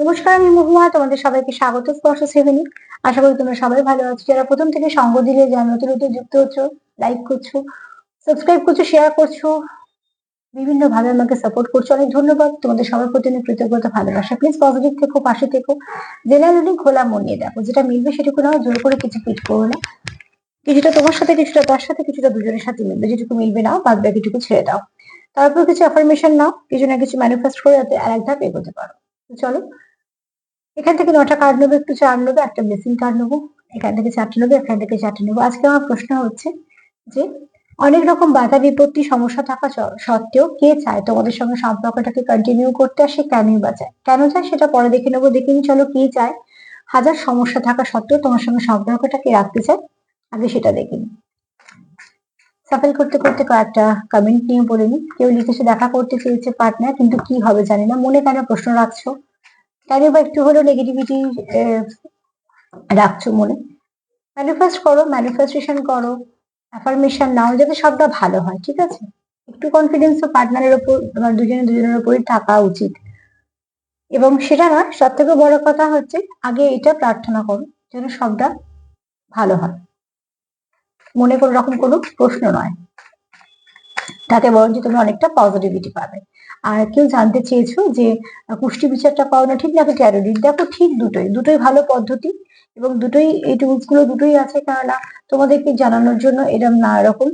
নমস্কার, আমি মহুয়া। তোমাদের সবাইকে স্বাগত স্পর্শ সেভেনে আশা করি তোমরা সবাই ভালো আছো। যারা প্রথম থেকে সঙ্গ দিলে, যারা নতুন নতুন যুক্ত হচ্ছো লাইক করছ সাবস্ক্রাইব করছ শেয়ার করছ, বিভিন্ন ভাবে আমাকে সাপোর্ট করছ, অনেক ধন্যবাদ। তোমাদের সবার প্রতি অনেক কৃতজ্ঞতা, ভালোবাসা। প্লিজ পজিটিভ থেকো, পাশে থেকো। জেনারেলি খোলা মন নিয়ে দেখো। যেটা মিলবে সেটুকু নাও জোর করে কিছু ফিট করো না। কিছুটা তোমার সাথে, কিছুটা তার সাথে, কিছুটা দুজনের সাথে মিলবে। যেটুকু মিলবে না বাদ বাকিটুকু ছেড়ে দাও। তারপর কিছু অ্যাফার্মেশন নাও। কিছু না কিছু ম্যানিফেস্ট করে যাতে আর এক ধাপ এগোতে পারো। চলো এখান থেকে নটা কার্ড নেব, একটু চার নেব, একটা ব্লেসিং কার্ড নেব, এখান থেকে চারটে নেব, এখান থেকে চারটে নেব। আজকে আমার প্রশ্ন হচ্ছে যে, অনেক রকম বাধা বিপত্তি সমস্যা থাকা সত্ত্বেও কে চায়? তোমাদের সঙ্গে সম্পর্কটাকে কন্টিনিউ করতে আর সে কেনই বা চায়? কেন চায় সেটা পরে দেখে নেব, দেখে নিই, চলো কে চায়? হাজার সমস্যা থাকা সত্ত্বেও তোমার সঙ্গে সম্পর্কটাকে রাখতে চায়? আগে সেটা দেখে নিই। সাফেল করতে করতে কয়েকটা কমেন্ট নিয়ে বলে নিই। কেউ লিখেছে, দেখা করতে চেয়েছে পার্টনার কিন্তু কি হবে জানি না। মনে কেন প্রশ্ন রাখছো? কেন বা একটু হলেও নেগেটিভিটি রাখছো মনে। ম্যানিফেস্ট করো ম্যানিফেস্টেশন করো অ্যাফার্মেশন নাও, যাতে সবটা ভালো হয়, ঠিক আছে? একটু কনফিডেন্স তো পার্টনারের ওপর, তোমার দুজনে দুজনের উপরই থাকা উচিত। এবং সেটা নয়, সব থেকে বড় কথা হচ্ছে, আগে এটা প্রার্থনা করো, যেন সবটা ভালো হয়। মনে কোনো রকম কোনো প্রশ্ন নয়। তাতে বরঞ্চ তুমি অনেকটা পজিটিভিটি পাবে। আর কেউ জানতে চেয়েছো যে পুষ্টি বিচারটা করানো ঠিক নাকি ক্যারোডিট দেখো ঠিক দুটোই দুটোই ভালো পদ্ধতি এবং দুটোই এই টুলসগুলো দুটোই আছে কেননা তোমাদেরকে জানানোর জন্য এরকম নানা রকম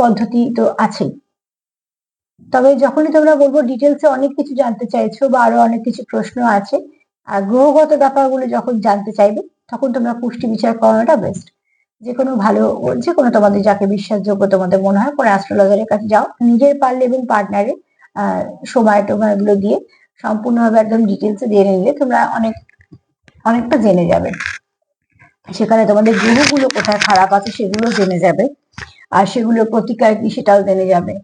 পদ্ধতি তো আছেই। তবে যখনই তোমরা বলব ডিটেলসে অনেক কিছু জানতে চাইছো বা আরও অনেক কিছু প্রশ্ন আছে আর গ্রহগত ব্যাপারগুলো যখন জানতে চাইবে, তখন তোমরা পুষ্টি বিচার করানোটা বেস্ট যে কোনো ভালো, যে কোনো তোমাদের যাকে বিশ্বাসযোগ্য তোমাদের মনে হয়, কোনো অ্যাস্ট্রোলজারের কাছে যাও, নিজের পারলে এবং পার্টনারের সময় টময় এগুলো দিয়ে সম্পূর্ণভাবে একদম ডিটেলসে জেনে নিলে তোমরা অনেক, অনেকটা জেনে যাবে। সেখানে তোমাদের গ্রহগুলো কোথায় খারাপ আছে সেগুলো জেনে যাবে, আর সেগুলোর প্রতিকার কি সেটাও জেনে যাবে।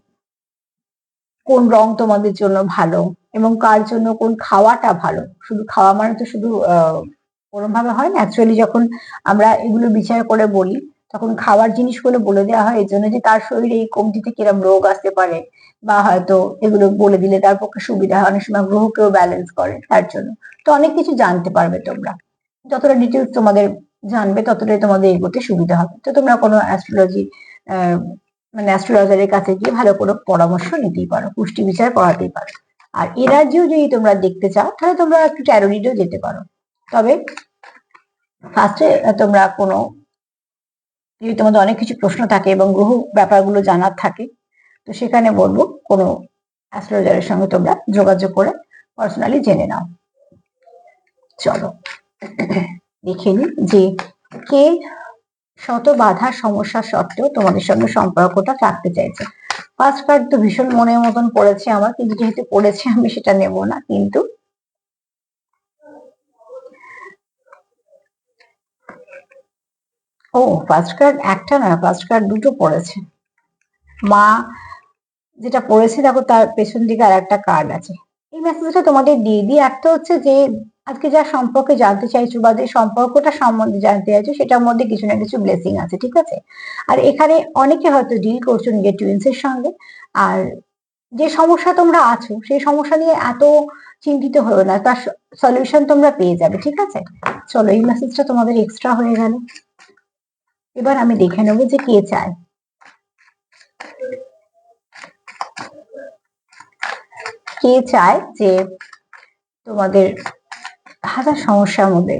কোন রং তোমাদের জন্য ভালো এবং কার জন্য কোন খাওয়াটা ভালো। শুধু খাওয়া মানে তো শুধু ওরম ভাবে হয় ন্যাচুরালি যখন আমরা এগুলো বিচার করে বলি তখন খাওয়ার জিনিসগুলো বলে দেওয়া হয় এই জন্য যে তার শরীরে এই কমতিতে কিরম রোগ আসতে পারে বা হয়তো এগুলো বলে দিলে তার পক্ষে সুবিধা হয়, অনেক সময় গ্রহকেও ব্যালেন্স করে তার জন্য। তো অনেক কিছু জানতে পারবে তোমরা। যতটা ডিটেলস তোমাদের জানবে, ততটাই তোমাদের এগোতে সুবিধা হবে। তো তোমরা কোনো অ্যাস্ট্রোলজি মানে অ্যাস্ট্রোলজারের কাছে গিয়ে ভালো করে পরামর্শ নিতেই পারো, পুষ্টি বিচার করাতেই পারো। আর এনার্জিও যদি তোমরা দেখতে চাও, তাহলে তোমরা একটু ট্যারোরিডও যেতে পারো। তবে ফার্স্টে তোমরা কোনো যদি তোমাদের অনেক কিছু প্রশ্ন থাকে এবং গ্রহ ব্যাপারগুলো জানার থাকে, তো সেখানে বলব কোনো অ্যাস্ট্রোলজারের সঙ্গে তোমরা যোগাযোগ করে পার্সোনালি জেনে নাও। চলো, দেখে নিই যে কে শত বাধার সমস্যা সত্ত্বেও তোমাদের সঙ্গে সম্পর্কটা রাখতে চাইছে। ফার্স্ট কার্ড তো ভীষণ মনের মতন পড়েছে আমার, কিন্তু যেহেতু পড়েছে আমি সেটা নেব না, কিন্তু ও ফার্স্ট কার্ড একটা না ফার্স্ট কার্ড দুটো পড়েছে। মা যেটা পড়েছে, দেখো তার পেছন দিকে আর একটা কার্ড আছে। এই মেসেজটা তোমাদের দিয়ে দিই। একটা হচ্ছে যে, আজকে যা সম্পর্কে জানতে চাইছো বা যে সম্পর্কটা সম্বন্ধে জানতে চাইছো, সেটার মধ্যে কিছু না কিছু ব্লেসিং আছে, ঠিক আছে? আর এখানে অনেকে হয়তো ডিল করছ নিজের টুইন্স এর সঙ্গে। আর যে সমস্যা তোমরা আছো, সেই সমস্যা নিয়ে এত চিন্তিত হলো না। তার সলিউশন তোমরা পেয়ে যাবে, ঠিক আছে? চলো, এই মেসেজটা তোমাদের এক্সট্রা হয়ে গেল। এবার আমি দেখে নেব যে কে চায়। কে চায় যে তোমাদের হাজার সমস্যার মধ্যে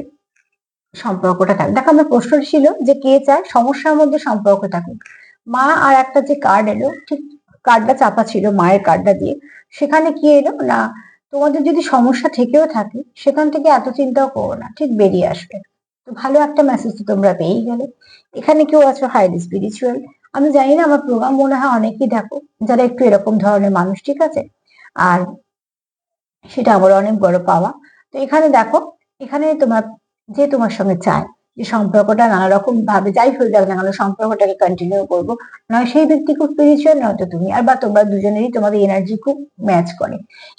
সম্পর্কটা থাকুক। দেখো, আমার প্রশ্ন ছিল যে কে চায়? সমস্যার মধ্যে সম্পর্ক থাকুক। মা আর একটা যে কার্ড এলো, ঠিক কার্ডটা চাপা ছিল, মায়ের কার্ডটা দিয়ে। সেখানে কি এলো? না, তোমাদের যদি সমস্যা থেকেও থাকে, সেখান থেকে এত চিন্তাও করো না, ঠিক বেরিয়ে আসবে। তো ভালো একটা মেসেজ তো তোমরা পেয়েই গেলে। এখানে কেউ আছো? হাইলি স্পিরিচুয়াল আমি জানি না, আমার প্রোগ্রাম মনে হয় অনেকেই দেখো, যারা একটু এরকম ধরনের মানুষ, ঠিক আছে? আর সেটা আমার অনেক বড় পাওয়া। তো এখানে দেখো, এখানে তোমার, যে তোমার সঙ্গে চায়, যে সম্পর্কটা নানা রকম ভাবে, যাই হয়ে যাক না কেন, সম্পর্কটাকে কন্টিনিউ করব। নয়, সেই ব্যক্তি খুব স্পিরিচুয়াল নয়তো তুমি, আর বা তোমরা দুজনেরই তোমাদের এনার্জি খুব ম্যাচ করে।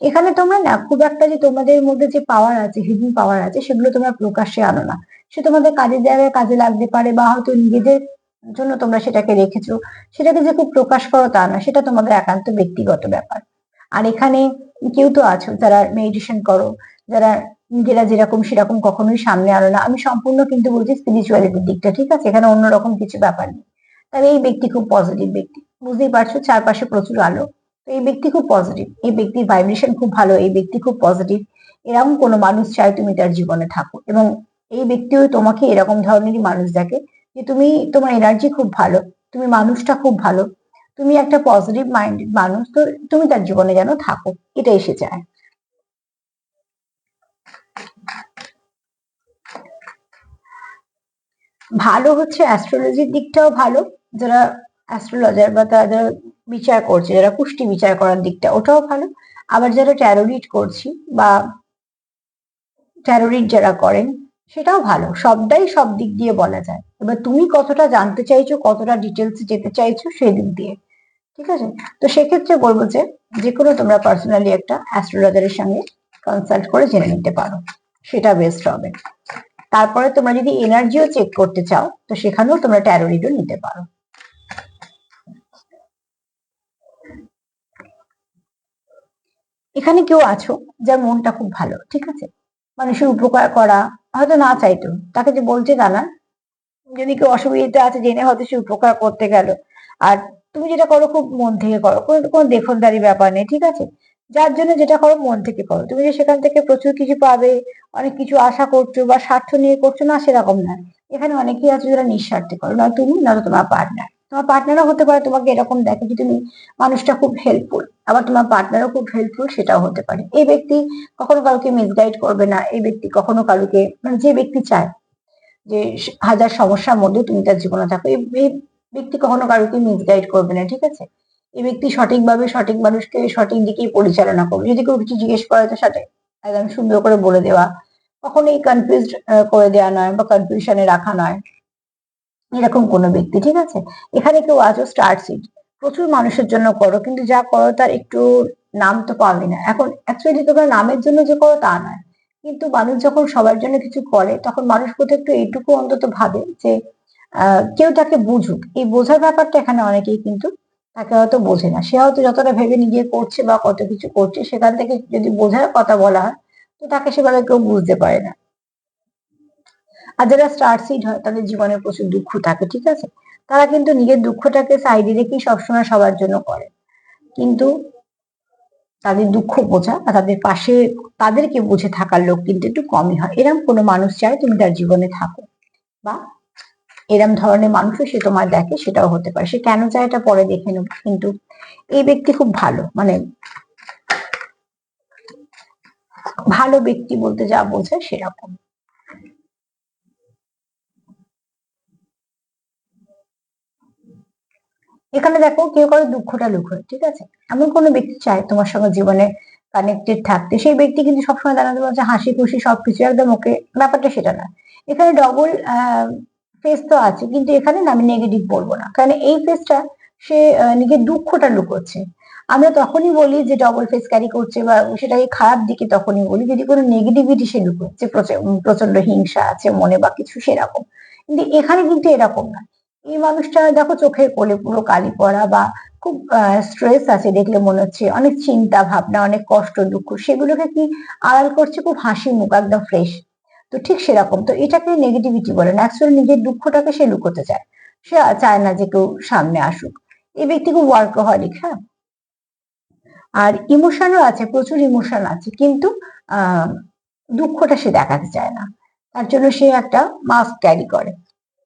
এখানে তোমরা না, খুব একটা যে তোমাদের মধ্যে যে পাওয়ার আছে হিডেন পাওয়ার আছে, সেগুলো তোমরা প্রকাশ্যে আনো না। সে তোমাদের কাজের জায়গায় কাজে লাগতে পারে বা হয়তো নিজেদের জন্য তোমরা সেটাকে রেখেছো। সেটাকে যে খুব প্রকাশ করো তা না, সেটা তোমাদের একান্ত ব্যক্তিগত ব্যাপার। আর এখানে কেউ তো আছো, যারা মেডিটেশন করো, যারা নিজেরা যেরকম সেরকম কখনোই সামনে আনো না। আমি সম্পূর্ণ কিন্তু বলছি স্পিরিচুয়ালিটির দিকটা, ঠিক আছে? এখানে অন্যরকম কিছু ব্যাপার নেই। তবে এই ব্যক্তি খুব পজিটিভ ব্যক্তি। বুঝতেই পারছ, চারপাশে প্রচুর আলো। তো এই ব্যক্তি খুব পজিটিভ এই ব্যক্তির ভাইব্রেশন খুব ভালো, এই ব্যক্তি খুব পজিটিভ এরকম কোনো মানুষ চায় তুমি তার জীবনে থাকো। এবং এই ব্যক্তিও তোমাকে এরকম ধরনেরই মানুষ দেখে যে তুমি, তোমার এনার্জি খুব ভালো, তুমি মানুষটা খুব ভালো, তুমি একটা পজিটিভ মাইন্ডেড মানুষ, তো তুমি তার জীবনে যেন থাকো এটা এসে চায়। ভালো হচ্ছে অ্যাস্ট্রোলজির দিকটাও ভালো, যারা অ্যাস্ট্রোলজার বা তারা বিচার করছে, যারা পুষ্টি বিচার করার দিকটা, ওটাও ভালো। আবার যারা ট্যারোরিড করছি বা ট্যারোরিড যারা করেন সেটাও ভালো। সবটাই সব দিক দিয়ে বলা যায়। এবার তুমি কতটা জানতে চাইছো, কতটা ডিটেলস যেতে চাইছো সেই দিক দিয়ে। ঠিক আছে? তো সেক্ষেত্রে বলব যে যে কোনো তোমরা পার্সোনালি একটা অ্যাস্ট্রোলজারের সঙ্গে কনসাল্ট করে জেনে নিতে পারো। সেটা বেস্ট হবে। তারপরে তোমরা যদি এনার্জিও চেক করতে চাও, তো সেখানেও তোমরা ট্যারোরিডও নিতে পারো। এখানে কেউ আছো যার মনটা খুব ভালো, ঠিক আছে? মানুষের উপকার করা, হয়তো না চাইতো। তাকে যে বলছে তা না। যদি কেউ অসুবিধা আছে, জেনে হয়তো সে উপকার করতে গেল। আর তুমি যেটা করো, খুব মন থেকে করো। কোনো কোনো দেখনদারি ব্যাপার নেই, ঠিক আছে? যার জন্য যেটা করো, মন থেকে করো। তুমি যে সেখান থেকে প্রচুর কিছু পাবে, অনেক কিছু আশা করছ বা স্বার্থ নিয়ে করছ, না সেরকম না। এখানে অনেকেই আছে যারা নিঃস্বার্থে করো, না তুমি, না তোমার পার্টনার তোমার পার্টনারও হতে পারে, তোমাকে এরকম দেখে যে তুমি মানুষটা খুব হেল্পফুল আবার তোমার পার্টনারও খুব হেল্পফুল সেটাও হতে পারে। এই ব্যক্তি কখনো কাউকে মিসগাইড করবে না, এই ব্যক্তি কখনো কাউকে মানে যে ব্যক্তি চায় যে হাজার সমস্যার মধ্যে তুমি তার জীবনে থাকো, এই ব্যক্তি কখনো কারোকে মিসগাইড করবে না, ঠিক আছে? এই ব্যক্তি সঠিকভাবে সঠিক মানুষকে সঠিক দিকেই পরিচালনা করবে। যদি কেউ কিছু জিজ্ঞেস করে তো সেটা একদম সুন্দর করে বলে দেওয়া, কখনোই কনফিউজ করে দেওয়া নয় বা কনফিউশনে রাখা নয়। এরকম কোনো ব্যক্তি, ঠিক আছে? এখানে কেউ আছো স্টার সিট প্রচুর মানুষের জন্য করো, কিন্তু যা করো তার একটু নাম তো পাবে না। এখন অ্যাকচুয়ালি তোমরা নামের জন্য যে করো তা নয়। কিন্তু মানুষ যখন সবার জন্য কিছু করে, তখন মানুষ বোধ একটু এইটুকু অন্তত ভাবে যে কেউ তাকে বুঝুক। এই বোঝার ব্যাপারটা এখানে অনেকেই কিন্তু তাকে হয়তো বোঝে না। সে হয়তো যতটা ভেবে নিজে করছে বা কত কিছু করছে, সেখান থেকে যদি বোঝার কথা বলা হয়, তো তাকে সেভাবে কেউ বুঝতে পারে না। আর যারা স্টার সিড হয়, তাদের জীবনে প্রচুর দুঃখ থাকে, ঠিক আছে? তারা কিন্তু নিজের দুঃখটাকে সাইডে রেখেই সবসময় সবার জন্য করে। কিন্তু তাদের দুঃখ বোঝা বা তাদের পাশে তাদেরকে বুঝে থাকার লোক কিন্তু একটু কমই হয়। এরম কোনো মানুষ চায় তুমি তার জীবনে থাকো। বা এরম ধরনের মানুষও সে তোমার দেখে, সেটাও হতে পারে। সে কেন চায় এটা পরে দেখে নেব? কিন্তু এই ব্যক্তি খুব ভালো মানে ভালো ব্যক্তি বলতে যা বোঝায় সেরকম। এখানে দেখো কেউ কারও দুঃখটা লুকোয়, ঠিক আছে? এমন কোনো ব্যক্তি চায় তোমার সঙ্গে জীবনে কানেক্টেড থাকতে। সেই ব্যক্তি কিন্তু সবসময় জানাতে পারছে হাসি খুশি সবকিছু, একদম ওকে, ব্যাপারটা সেটা না। এখানে ডবল ফেস তো আছে, কিন্তু এখানে আমি নেগেটিভ বলব না। কারণ এই ফেসটা সে নিজের দুঃখটা লুকোচ্ছে। আমরা তখনই বলি যে ডবল ফেস ক্যারি করছে বা সেটাকে খারাপ দিকে তখনই বলি, যদি কোনো নেগেটিভিটি সে লুকোচ্ছে প্রচণ্ড হিংসা আছে মনে বা কিছু সেরকম। কিন্তু এখানে কিন্তু এরকম না। এই মানুষটা দেখো চোখের কোলে পুরো কালি পড়া বা খুব স্ট্রেস আছে দেখলে মনে হচ্ছে। অনেক চিন্তা ভাবনা, অনেক কষ্ট, দুঃখ, সেগুলোকে কি আড়াল করছে খুব হাসি মুখ, একদম ফ্রেশ তো ঠিক সেরকম। তো এটাকে নেগেটিভিটি বলে। না অ্যাকচুয়ালি নিজের দুঃখটাকে সে লুকোতে চায়। সে চায় না যে কেউ সামনে আসুক। এই ব্যক্তি খুব ওয়ার্কহলিক হ্যাঁ? আর ইমোশনও আছে, প্রচুর ইমোশন আছে, কিন্তু দুঃখটা সে দেখাতে চায় না। তার জন্য সে একটা মাস্ক ক্যারি করে।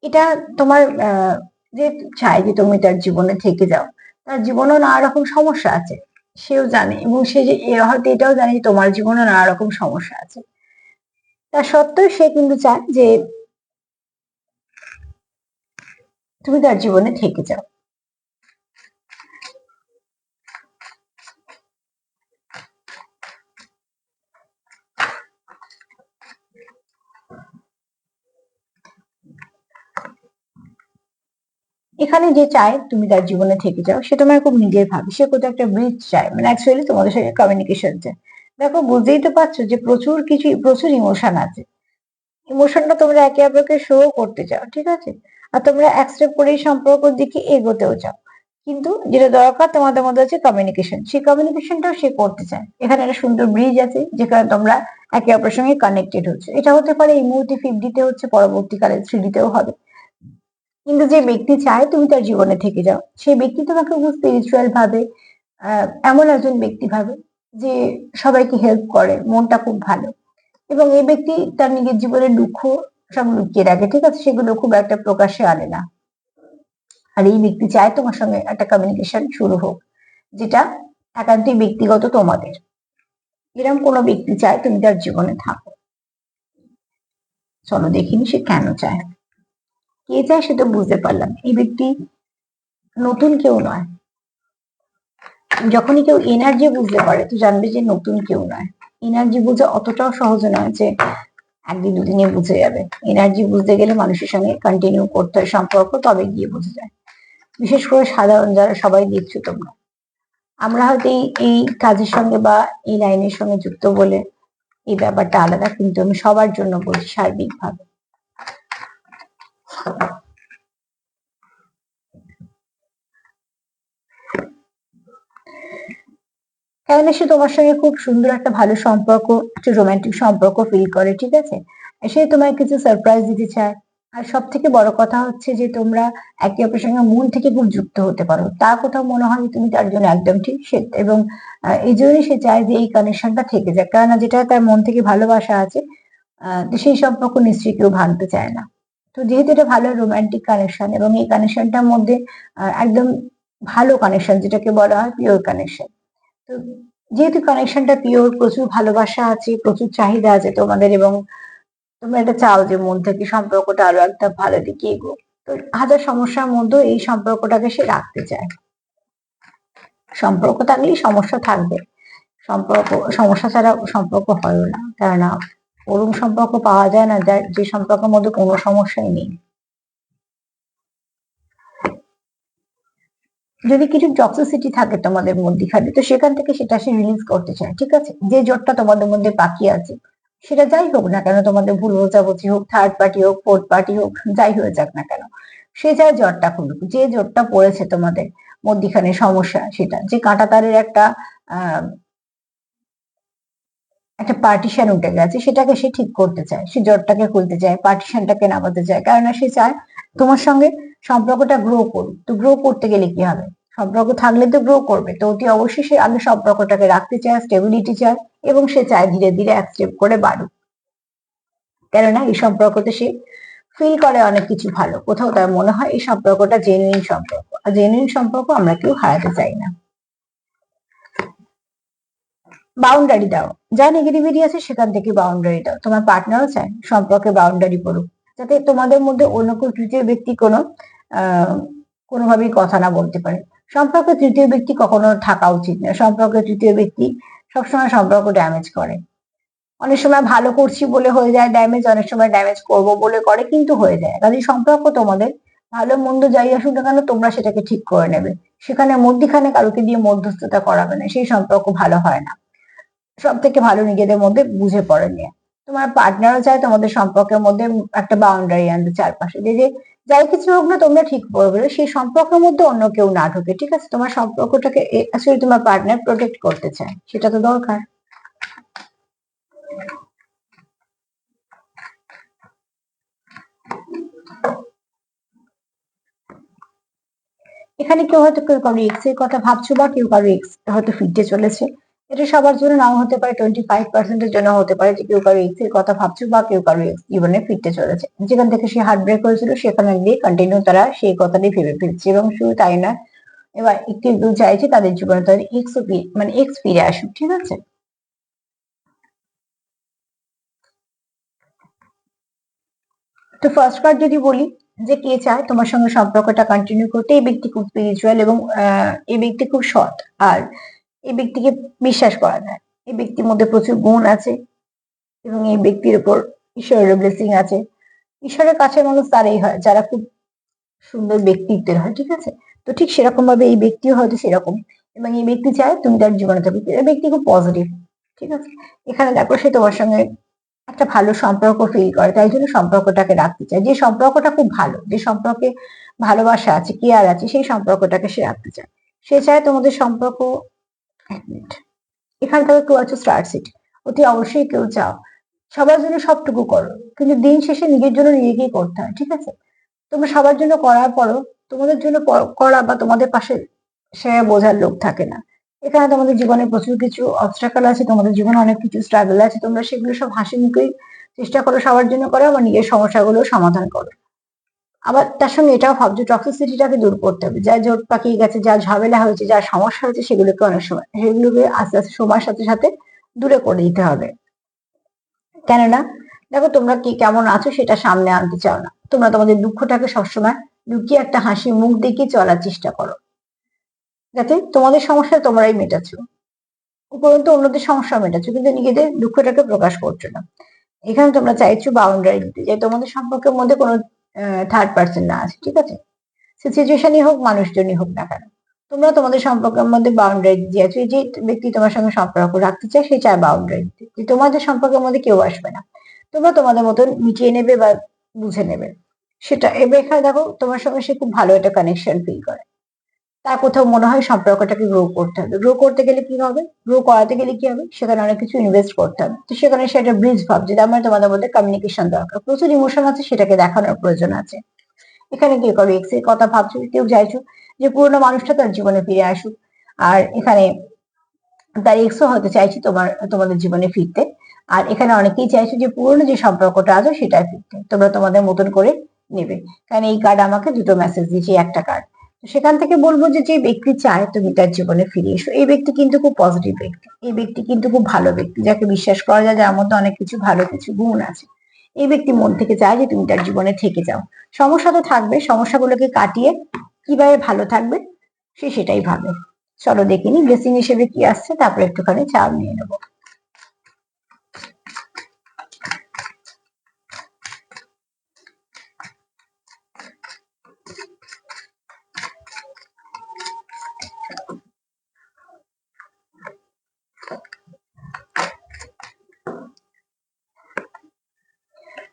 এটা তোমার যে চায় যে তুমি তার জীবনে থেকে যাও, তার জীবনেও নানা রকম সমস্যা আছে, সেও জানে এবং সে যে হয়তো এটাও জানে যে তোমার জীবনে নানা রকম সমস্যা আছে। তা সত্ত্বেও সে কিন্তু চায় যে তুমি তার জীবনে থেকে যাও। এখানে যে চায় তুমি তার জীবনে থেকে যাও, সে তোমার খুব নিজের ভাবে। সে কোথাও একটা ব্রিজ চায়। মানে অ্যাকচুয়ালি তোমাদের সাথে কমিউনিকেশন চায়। দেখো, বুঝতেই তো পারছ যে প্রচুর কিছু, প্রচুর ইমোশন আছে। ইমোশনটা তোমরা একে অপরকে শো করতে চাও, ঠিক আছে? আর তোমরা অ্যাকসেপ্ট করে সম্পর্কের দিকে এগোতেও চাও। কিন্তু যেটা দরকার তোমাদের মধ্যে হচ্ছে কমিউনিকেশন সেই কমিউনিকেশনটাও সে করতে চায়। এখানে একটা সুন্দর ব্রিজ আছে, যেখানে তোমরা একে অপরের সঙ্গে কানেক্টেড হচ্ছে। এটা হতে পারে এই মুহূর্তে ফিফডিতে হচ্ছে, পরবর্তীকালে থ্রিডিতেও হবে। কিন্তু যে ব্যক্তি চায় তুমি তার জীবনে থেকে যাও। সেই ব্যক্তি তোমাকে খুব স্পিরিচুয়াল ভাবে এমন একজন ব্যক্তি ভাবে যে সবাইকে হেল্প করে, মনটা খুব ভালো। এবং এই ব্যক্তি তার নিজের জীবনের দুঃখ সব লুকিয়ে রাখে, ঠিক আছে? সেগুলো খুব একটা প্রকাশে আনে না। আর এই ব্যক্তি চায় তোমার সঙ্গে একটা কমিউনিকেশন শুরু হোক, যেটা একান্তই ব্যক্তিগত তোমাদের। এরকম কোনো ব্যক্তি চায় তুমি তার জীবনে থাকো। চলো দেখিনি সে কেন চায়। কে চায় সেটা বুঝতে পারলাম। এই ব্যক্তি নতুন কেউ নয়। যখনই কেউ এনার্জি বুঝতে পারে, তো জানবে যে নতুন কেউ নয়। এনার্জি বোঝা অতটাও সহজ নয় যে একদিন দুদিনে বুঝে যাবে। এনার্জি বুঝতে গেলে মানুষের সঙ্গে কন্টিনিউ করতে হয় সম্পর্ক, তবে গিয়ে বোঝা যায়। বিশেষ করে সাধারণ যারা সবাই দেখছ তোমরা আমরা হয়তো এই কাজের সঙ্গে বা এই লাইনের সঙ্গে যুক্ত বলে এই ব্যাপারটা আলাদা, কিন্তু আমি সবার জন্য বলছি সার্বিকভাবে। কারণ সে তোমার সঙ্গে খুব সুন্দর একটা ভালো সম্পর্ক, একটা রোমান্টিক সম্পর্ক ফিল করে, ঠিক আছে? সে তোমায় কিছু সারপ্রাইজ দিতে চায়। আর সব থেকে বড় কথা হচ্ছে যে তোমরা একে অপরের সঙ্গে মন থেকে খুব যুক্ত হতে পারো। তার কোথাও মনে হয় তুমি তার জন্য একদম ঠিক সে, এবং এই জন্যই সে চায় যে এই কানেকশনটা থেকে যায় কেননা যেটা তার মন থেকে ভালোবাসা আছে তো সেই সম্পর্ক নিশ্চয়ই কেউ ভাঙতে চায় না। তো যেহেতু এটা ভালো রোমান্টিক কানেকশন এবং এই কানেকশনটার মধ্যে একদম ভালো কানেকশন যেটাকে বলা হয় পিওর কানেকশন তো যেহেতু কানেকশনটা পিওর প্রচুর ভালোবাসা আছে, প্রচুর চাহিদা আছে তোমাদের এবং তোমরা এটা চাও যে মন থেকে সম্পর্কটা আরও একটা ভালো দিকে এগো তো হাজার সমস্যার মধ্যেও এই সম্পর্কটাকে সে রাখতে চায়। সম্পর্ক থাকলেই সমস্যা থাকবে। সম্পর্ক, সমস্যা ছাড়া সম্পর্ক হয়ও না, কেননা ওরম সম্পর্ক পাওয়া যায় না, যার, যে সম্পর্কের মধ্যে কোনো সমস্যাই নেই। যদি কিছু টক্সিসিটি থাকে তোমাদের মধ্যেখানে তো সেখান থেকে সেটা সে রিলিজ করতে চায়, ঠিক আছে? যে জোরটা তোমাদের মধ্যে বাকি আছে, সেটা যাই হোক না কেন, তোমাদের ভুল বোঝাবুঝি হোক থার্ড পার্টি হোক ফোর্থ পার্টি হোক, যাই হয়ে যাক না কেন, সে চায় জটটা খুলুক যে জোরটা পড়েছে তোমাদের মধ্যিখানে সমস্যা সেটা, যে কাঁটা তারের একটা একটা পার্টিশন উঠে গেছে, সেটাকে সে ঠিক করতে চায়। সে জটটাকে খুলতে চায় পার্টিশনটাকে নামাতে চায়। কারণ সে চায় তোমার সঙ্গে সম্পর্কটা গ্রো করুক। তো গ্রো করতে গেলে কি হবে? সম্পর্ক থাকলে তো গ্রো করবে। তো অতি অবশ্যই সে আগে সম্পর্কটাকে রাখতে চায় স্টেবিলিটি চায় এবং সে চায় ধীরে ধীরে স্টেপ করে বাড়ুক। কেননা এই সম্পর্কতে সে ফিল করে অনেক কিছু ভালো। কোথাও তার মনে হয় এই সম্পর্কটা জেনুইন সম্পর্ক। আর জেনুইন সম্পর্ক আমরা কেউ হারাতে চাই না। বাউন্ডারি দাও। যা নেগেটিভিটি আছে সেখান থেকে বাউন্ডারি দাও। তোমার পার্টনারও চায়, সম্পর্কে বাউন্ডারি পড়ুক। যাতে তোমাদের মধ্যে অন্য কোনো তৃতীয় ব্যক্তি কোনো কোনোভাবেই কথা না বলতে পারে। সম্পর্কে তৃতীয় ব্যক্তি কখনো থাকা উচিত না। সম্পর্কে তৃতীয় ব্যক্তি সবসময় সম্পর্ক ড্যামেজ করে। অনেক সময় ভালো করছি বলে হয়ে যায় ড্যামেজ অনেক সময় ড্যামেজ করব বলে করে কিন্তু হয়ে যায়। কাজে সম্পর্ক তোমাদের, ভালো মন্দ যাই আসুক না কেন তোমরা সেটাকে ঠিক করে নেবে। সেখানে মধ্যিখানে কারোকে দিয়ে মধ্যস্থতা করাবে না। সেই সম্পর্ক ভালো হয় না। সব থেকে ভালো নিজেদের মধ্যে বুঝে পড়ে নিয়ে। তোমার পার্টনারও চায় তোমাদের সম্পর্কের মধ্যে একটা বাউন্ডারি আনতে চারপাশে। যে যে যাই কিছু হোক না তোমরা ঠিক করবে সেই সম্পর্কের মধ্যে অন্য কেউ না ঢোকে, ঠিক আছে? তোমার সম্পর্কটাকে আসলে তোমার পার্টনার প্রোটেক্ট করতে চায়, সেটা তো দরকার। এখানে কেউ হয়তো কেউ কারও এক্সের কথা ভাবছ বা কেউ কারও এক্স হয়তো ফিরতে চলেছে। এটা সবার জন্য নাও হতে পারে টোয়েন্টি ফাইভ পার্সেন্টের জন্য হতে পারে যে কেউ কারও এক্সের কথা ভাবছ বা কেউ কারও জীবনে ফিরতে চলেছে। যেখান থেকে সে হার্ট ব্রেক হয়েছিল, সেখানে গিয়ে কন্টিনিউ তারা সেই কথাটি ভেবে ফেলছে এবং শুধু তাই না, এবার একটু একটু চাইছে তাদের জীবনে তাদের এক্স মানে এক্স ফিরে আসুক, ঠিক আছে? তো ফার্স্ট কার্ড যদি বলি যে কে চায়, তোমার সঙ্গে সম্পর্কটা কন্টিনিউ করতে, এই ব্যক্তি খুব স্পিরিচুয়াল এবং এই ব্যক্তি খুব সৎ। আর এই ব্যক্তিকে বিশ্বাস করা যায়। এই ব্যক্তির মধ্যে প্রচুর গুণ আছে এবং এই ব্যক্তির উপর ঈশ্বরের ব্লেসিং আছে। ঈশ্বরের কাছে মানুষ তারাই হয়, যারা খুব সুন্দর ব্যক্তিত্বের হয়, ঠিক আছে? তো ঠিক সেরকম ভাবে এই ব্যক্তিও হয়তো সেরকম। এবং এই ব্যক্তি চায় তুমি তার জীবনে থাকবে এই ব্যক্তি খুব পজিটিভ ঠিক আছে? এখানে দেখো সে তোমার সঙ্গে একটা ভালো সম্পর্ক ফিল করে, তাই জন্য সম্পর্কটাকে রাখতে চায়। যে সম্পর্কটা খুব ভালো, যে সম্পর্কে ভালোবাসা আছে কেয়ার আছে, সেই সম্পর্কটাকে সে রাখতে চায়। সে চায় তোমাদের সম্পর্ক মিনিট এখানে তবে কেউ আছে স্টার সিট অতি অবশ্যই কেউ চাও সবার জন্য সবটুকু করো, কিন্তু দিন শেষে নিজের জন্য নিজেকেই করতে হয়, ঠিক আছে? তোমরা সবার জন্য করার পরও তোমাদের জন্য করা বা তোমাদের পাশে সে বোঝার লোক থাকে না। এখানে তোমাদের জীবনে প্রচুর কিছু অবস্ট্রাকল আছে, তোমাদের জীবনে অনেক কিছু স্ট্রাগল আছে, তোমরা সেগুলো সব হাসি মুখেই চেষ্টা করো সবার জন্য করো আবার নিজের সমস্যাগুলো সমাধান করো। আবার তার সঙ্গে এটাও ভাব ভাবছ টক্সিসিটিটাকে দূর করতে হবে। যা জোট পাকিয়ে গেছে, যা ঝামেলা হয়েছে, যা সমস্যা হয়েছে, সেগুলোকে অনেক সময় সেগুলোকে আস্তে আস্তে সময়ের সাথে সাথে দূরে করে দিতে হবে। কেননা, দেখো তোমরা কি কেমন আছো সেটা সামনে আনতে চাও না। তোমরা তোমাদের দুঃখটাকে সবসময় লুকিয়ে একটা হাসি মুখ দেখিয়ে চলার চেষ্টা করো। যাতে তোমাদের সমস্যা তোমরাই মেটাচ্ছ। উপরন্তু অন্যদের সমস্যা মেটাচ্ছ, কিন্তু নিজেদের দুঃখটাকে প্রকাশ করছ না। এখানে তোমরা চাইছো বাউন্ডারি দিতে যে তোমাদের সম্পর্কের মধ্যে কোনো থার্ড পার্সন না আছে, ঠিক আছে? সিচুয়েশনই হোক, মানুষজনই হোক না কেন। তোমরা তোমাদের সম্পর্কের মধ্যে বাউন্ডারি দিয়েছ যে ব্যক্তি তোমার সঙ্গে সম্পর্ক রাখতে চায়, সে চায় বাউন্ডারি যে তোমাদের সম্পর্কের মধ্যে কেউ আসবে না। তোমরা তোমাদের মতন মিটিয়ে নেবে বা বুঝে নেবে। সেটা, এবার এখানে দেখো, তোমার সঙ্গে সে খুব ভালো একটা কানেকশন ফিল করে। তার কোথাও মনে হয় সম্পর্কটাকে গ্রো করতে হবে। গ্রো করতে গেলে কি হবে? গ্রো করাতে গেলে কি হবে? সেখানে অনেক কিছু ইনভেস্ট করতে হবে। তো সেখানে সে একটা ব্রিজ ভাবছে তার মানে তোমাদের মধ্যে কমিউনিকেশন দরকার। প্রচুর ইমোশন আছে, সেটাকে দেখানোর প্রয়োজন আছে। এখানে কি করো এক্সের কথা ভাবছ, কেউ চাইছো যে পুরোনো মানুষটা তার জীবনে ফিরে আসুক। আর এখানে তার এক্সও হয়তো চাইছি তোমার, তোমাদের জীবনে ফিরতে। আর এখানে অনেকেই চাইছো যে পুরোনো যে সম্পর্কটা আছে সেটা ফিরতে। তোমরা তোমাদের মতন করে নেবে। কারণ এই কার্ড আমাকে দুটো মেসেজ দিয়েছে, একটা কার্ড সেখান থেকে বলব যে যে ব্যক্তি চায় তুমি তার জীবনে ফিরে এসো। এই ব্যক্তি কিন্তু খুব পজিটিভ ব্যক্তি। এই ব্যক্তি কিন্তু খুব ভালো ব্যক্তি, যাকে বিশ্বাস করা যায় যার মধ্যে অনেক কিছু ভালো কিছু গুণ আছে। এই ব্যক্তি মন থেকে চায় যে তুমি তার জীবনে থেকে যাও। সমস্যা তো থাকবে, সমস্যাগুলোকে কাটিয়ে কীভাবে ভালো থাকবে সে সেটাই ভাবে। চলো দেখিনি ব্লেসিং হিসেবে কি আসছে, তারপরে একটুখানি চা নিয়ে নেব।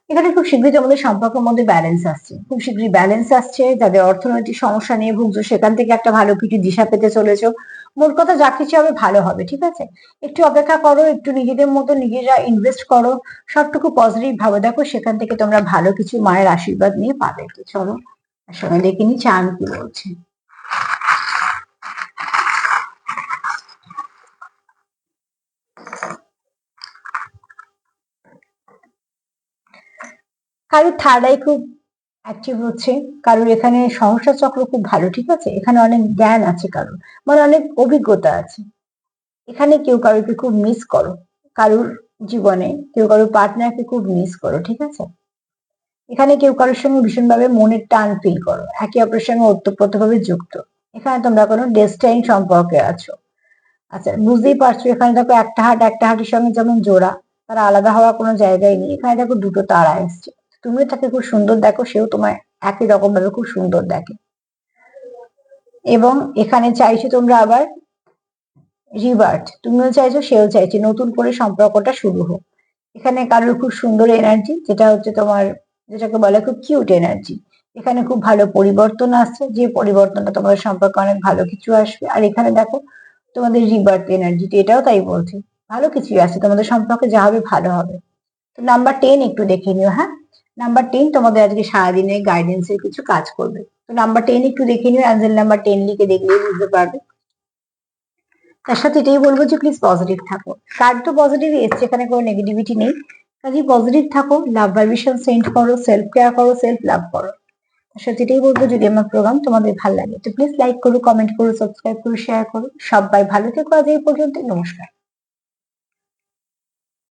এখানে খুব শীঘ্রই তোমাদের সম্পর্কের মধ্যে ব্যালেন্স আসছে। খুব শীঘ্রই ব্যালেন্স আসছে, যাদের অর্থনৈতিক সমস্যা নিয়ে ভুগছো, সেখান থেকে একটা ভালো কিছু দিশা পেতে চলেছো। মোট কথা যা কিছু হবে ভালো হবে, ঠিক আছে? একটু অপেক্ষা করো, একটু নিজেদের মতো নিজেরা ইনভেস্ট করো। সবটুকু পজিটিভ ভাবে দেখো, সেখান থেকে তোমরা ভালো কিছু মায়ের আশীর্বাদ নিয়ে পাবে। চলো সঙ্গে দেখিনি চান কি বলছে। কারোর থার্ড আই খুব অ্যাক্টিভ হচ্ছে, কারোর এখানে সমস্যা চক্র খুব ভালো, ঠিক আছে? এখানে অনেক জ্ঞান আছে কারোর মানে অনেক অভিজ্ঞতা আছে। এখানে কেউ কারোকে খুব মিস করো, কারোর জীবনে কেউ কারোর পার্টনারকে খুব মিস করো, ঠিক আছে? এখানে কেউ কারোর সঙ্গে ভীষণভাবে মনের টান ফিল করো, একে অপরের সঙ্গে ওতপ্রোতভাবে যুক্ত। এখানে তোমরা কোনো ডেস্টাইন সম্পর্কে আছো। আচ্ছা বুঝতেই পারছ, এখানে দেখো একটা হাট, একটা হাটের সঙ্গে যেমন জোড়া, তারা আলাদা হওয়ার কোনো জায়গায় নেই। এখানে দেখো দুটো তারা এসছে। তুমিও তাকে খুব সুন্দর দেখো, সেও তোমায় একই রকম ভাবে খুব সুন্দর দেখে। এবং এখানে চাইছো তোমরা আবার রিভার্ট। তুমিও চাইছো, সেও চাইছে। নতুন করে সম্পর্কটা শুরু হোক। এখানে কারোর খুব সুন্দর এনার্জি যেটা হচ্ছে তোমার, যেটাকে বলে খুব কিউট এনার্জি এখানে খুব ভালো পরিবর্তন আসছে, যে পরিবর্তনটা তোমাদের সম্পর্কে অনেক ভালো কিছু আসবে। আর এখানে দেখো, তোমাদের রিবার্থ এনার্জি এটাও তাই বলছে। ভালো কিছুই আছে, তোমাদের সম্পর্কে যা হবে ভালো হবে। তো নাম্বার টেন একটু দেখে নিও হ্যাঁ? নাম্বার টেন তোমাদের আজকে সারাদিনে গাইডেন্সের কিছু কাজ করবে। তো নাম্বার টেন একটু দেখে নিও অ্যান্সার নাম্বার টেন লিখে দেখলেই বুঝতে পারবে। তার সাথে এটাই বলব যে প্লিজ পজিটিভ থাকো। কার্ড তো পজিটিভ এসছে, এখানে কোনো নেগেটিভিটি নেই। কাজে পজিটিভ থাকো লাভ ভাইব্রেশন সেন্ড করো সেলফ কেয়ার করো সেলফ লাভ করো। তার সাথে এটাই বলব, যদি আমার প্রোগ্রাম তোমাদের ভালো লাগে, তো প্লিজ লাইক করো কমেন্ট করো সাবস্ক্রাইব করো শেয়ার করো। সবাই ভালো থেকো আজ এই পর্যন্ত, নমস্কার।